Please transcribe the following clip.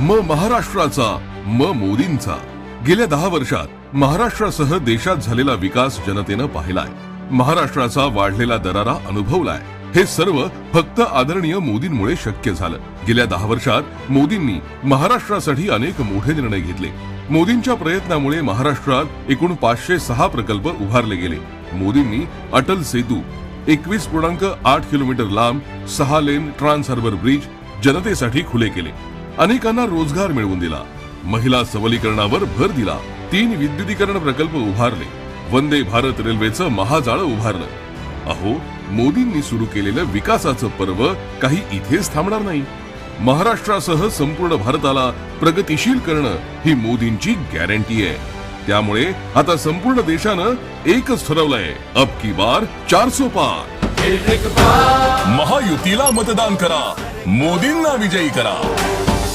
म महाराष्ट्राचा म मोदींचा. गेल्या दहा वर्षात महाराष्ट्रासह देशात झालेला विकास जनतेनं पाहिलाय. महाराष्ट्राचा वाढलेला दरारा अनुभवलाय. हे सर्व फक्त आदरणीय मोदींमुळे शक्य झालं. गेल्या दहा वर्षात मोदींनी महाराष्ट्रासाठी अनेक मोठे निर्णय घेतले. मोदींच्या प्रयत्नामुळे महाराष्ट्रात एकूण पाचशे सहा प्रकल्प उभारले गेले. मोदींनी अटल सेतू एकवीस पूर्णांक आठ किलोमीटर लांब सहा लेन ट्रान्स हार्बर ब्रिज जनतेसाठी खुले केले. अनेकांना रोजगार मिळवून दिला. महिला सबलीकरणावर भर दिला. तीन विद्युतीकरण प्रकल्प उभारले. वंदे भारत रेल्वेचं महाजाळं उभारलं. अहो मोदींनी सुरू केलेलं विकासाचं पर्व काही इथेच थांबणार नाही. महाराष्ट्रासह संपूर्ण भारताला प्रगतिशील करणं ही मोदींची गॅरंटी आहे. त्यामुळे आता संपूर्ण देशानं एकच ठरवलंय. अब की बार चारसो पार. महायुतीला मतदान करा. मोदींना विजयी करा.